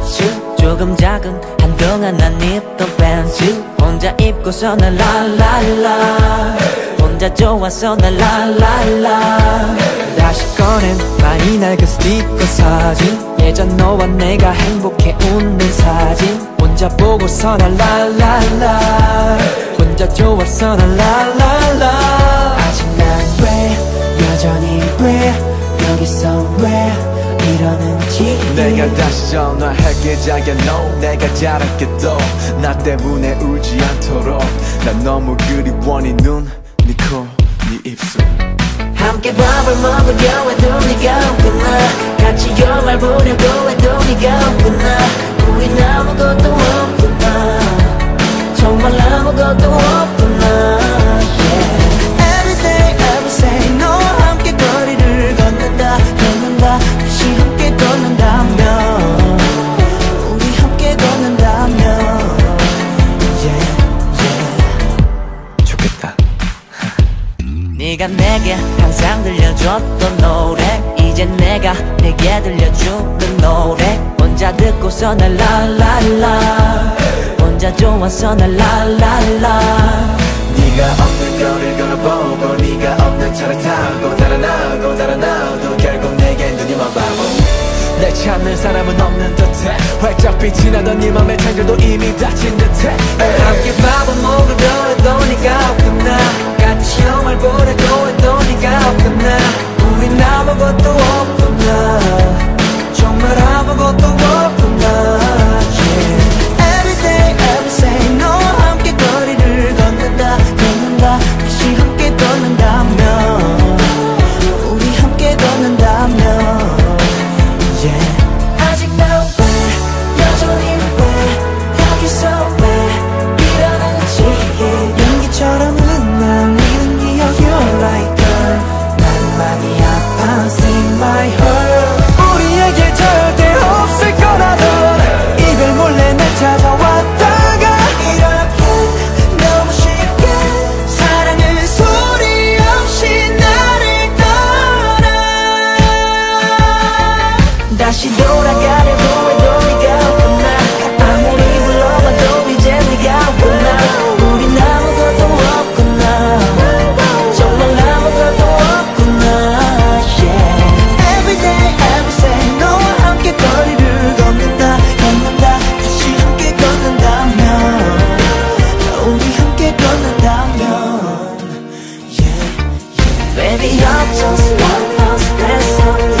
티셔츠 조금 작은 한동안 난 입던 팬츠 혼자 입고서 날 랄랄라. 혼자 좋아서 날 랄랄라. 다시 꺼낸 많이 낡은 스티커 사진. 예전 너와 내가 행복해 웃는 사진. 혼자 보고서 날 랄랄라. 혼자 좋아서 날 랄랄라 다시 전화할게 자기야. No 내가 잘할게 또나 때문에 울지 않도록. 난 너무 그리워 네 눈 네 코, 네 입술. 함께 밥을 먹으려 해도 네가 없구나. 같이 영화를 보려고 해도 네가 없구나 네가 내게 항상 들려줬던 노래. 이제 내가 내게 들려주는 노래. 혼자 듣고서 날 랄랄라. 혼자 좋아서 날 랄랄라. 네가 없는 거리를 걸어보고 네가 없는 차를 타고 달아나고 달아나도 결국 내겐 눈이 먼 바보 날 찾는 사람은 없는 듯해. 활짝 빛이 나던 네 맘의 창조도 이미 닫힌 듯해. 함께 밥을 먹으려 해도 네가 없구나 같이 영화를 보려고 해도 네가 없구나. 우린 아무것도 없구나. 정말 아무것도 없구나 not just one of the